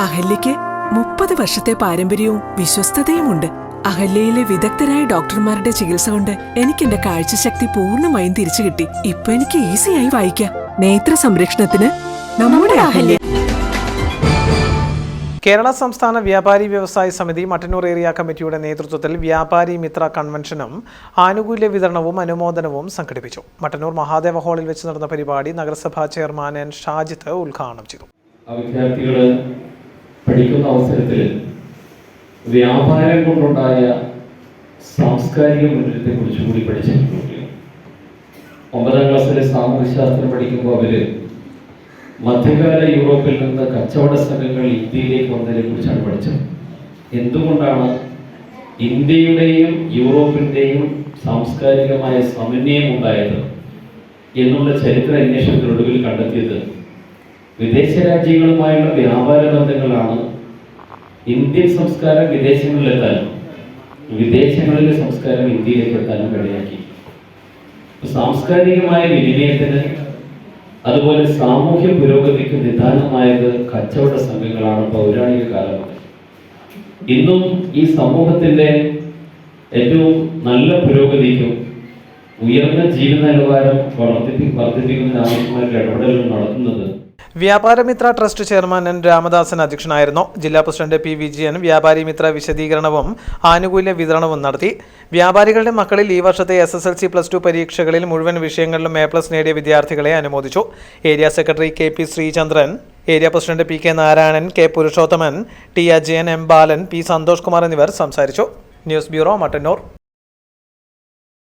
അഹല്യയ്ക്ക് മുപ്പത് വർഷത്തെ പാരമ്പര്യവും വിശ്വസ്തതയുമുണ്ട്. അഹല്യയിലെ വിദഗ്ധരായ ഡോക്ടർമാരുടെ ചികിത്സ കൊണ്ട് എനിക്ക് എന്റെ കാഴ്ചശക്തി പൂർണമായും തിരിച്ചു കിട്ടി. ഇപ്പൊ എനിക്ക് ഈസിയായി വായിക്കാം. നേത്ര സംരക്ഷണത്തിന് നമ്മുടെ അഹല്യ. കേരള സംസ്ഥാന വ്യാപാരി വ്യവസായ സമിതി മട്ടന്നൂർ ഏരിയ കമ്മിറ്റിയുടെ നേതൃത്വത്തിൽ വ്യാപാരി മിത്ര കൺവെൻഷനും ആനുകൂല്യ വിതരണവും അനുമോദനവും സംഘടിപ്പിച്ചു. മട്ടന്നൂർ മഹാദേവ ഹാളിൽ വെച്ച് നടന്ന പരിപാടി നഗരസഭാ ചെയർമാൻ എൻ ഷാജിത്ത് ഉദ്ഘാടനം ചെയ്തു. പഠിക്കുന്ന അവസരത്തിൽ വ്യാപാരം കൊണ്ടുണ്ടായ സാംസ്കാരിക മുന്നേറ്റത്തെ കുറിച്ച് കൂടി പഠിച്ചിട്ടുണ്ട് ഒമ്പതാം ക്ലാസ്സിലെ സാമൂഹ്യശാസ്ത്രം പഠിക്കുമ്പോൾ അവർ മധ്യകാല യൂറോപ്പിൽ നിന്ന് കച്ചവട സംഘങ്ങൾ ഇന്ത്യയിലേക്ക് വന്നതിനെ കുറിച്ചാണ് പഠിച്ചത്. എന്തുകൊണ്ടാണ് ഇന്ത്യയുടെയും യൂറോപ്പിന്റെയും സാംസ്കാരികമായ സമന്വയം ഉണ്ടായത് എന്നുള്ള ചരിത്ര അന്വേഷണത്തിനൊടുവിൽ കണ്ടെത്തിയത് വിദേശ രാജ്യങ്ങളുമായുള്ള വ്യാപാര ബന്ധങ്ങളാണ് ഇന്ത്യൻ സംസ്കാരം വിദേശങ്ങളിലെത്താനും വിദേശങ്ങളിലെ സംസ്കാരം ഇന്ത്യയിലേക്ക് എത്താനും ഇടയാക്കി സാംസ്കാരികമായ വിനിമയത്തിന് അതുപോലെ സാമൂഹ്യ പുരോഗതിക്ക് നിദാനമായത് കച്ചവട സംഘങ്ങളാണ് പൗരാണിക കാലം. ഇന്നും ഈ സമൂഹത്തിന്റെ ഏറ്റവും നല്ല പുരോഗതിക്കും ഉയർന്ന ജീവിത നിലവാരം വർദ്ധിപ്പി വർദ്ധിപ്പിക്കുന്നതിന് ആവശ്യമായ ഇടപെടലുകൾ നടത്തുന്നത് Vyaparamitra trust chairman N Ramadasan അധ്യക്ഷനായിരുന്നു. ജില്ലാ പ്രസിഡന്റ് പി വിജയൻ വ്യാപാരി മിത്ര വിശദീകരണവും ആനുകൂല്യ വിതരണവും നടത്തി. വ്യാപാരികളുടെ മക്കളിൽ ഈ വർഷത്തെ S S L C plus two പരീക്ഷകളിൽ മുഴുവൻ വിഷയങ്ങളിലും എ പ്ലസ് നേടിയ വിദ്യാർത്ഥികളെ അനുമോദിച്ചു. Area secretary K P Sreechandran area president P K Narayanan K Purushothaman T Ajayan M Balan P Santhosh Kumar എന്നിവർ സംസാരിച്ചു. News bureau Mattannur.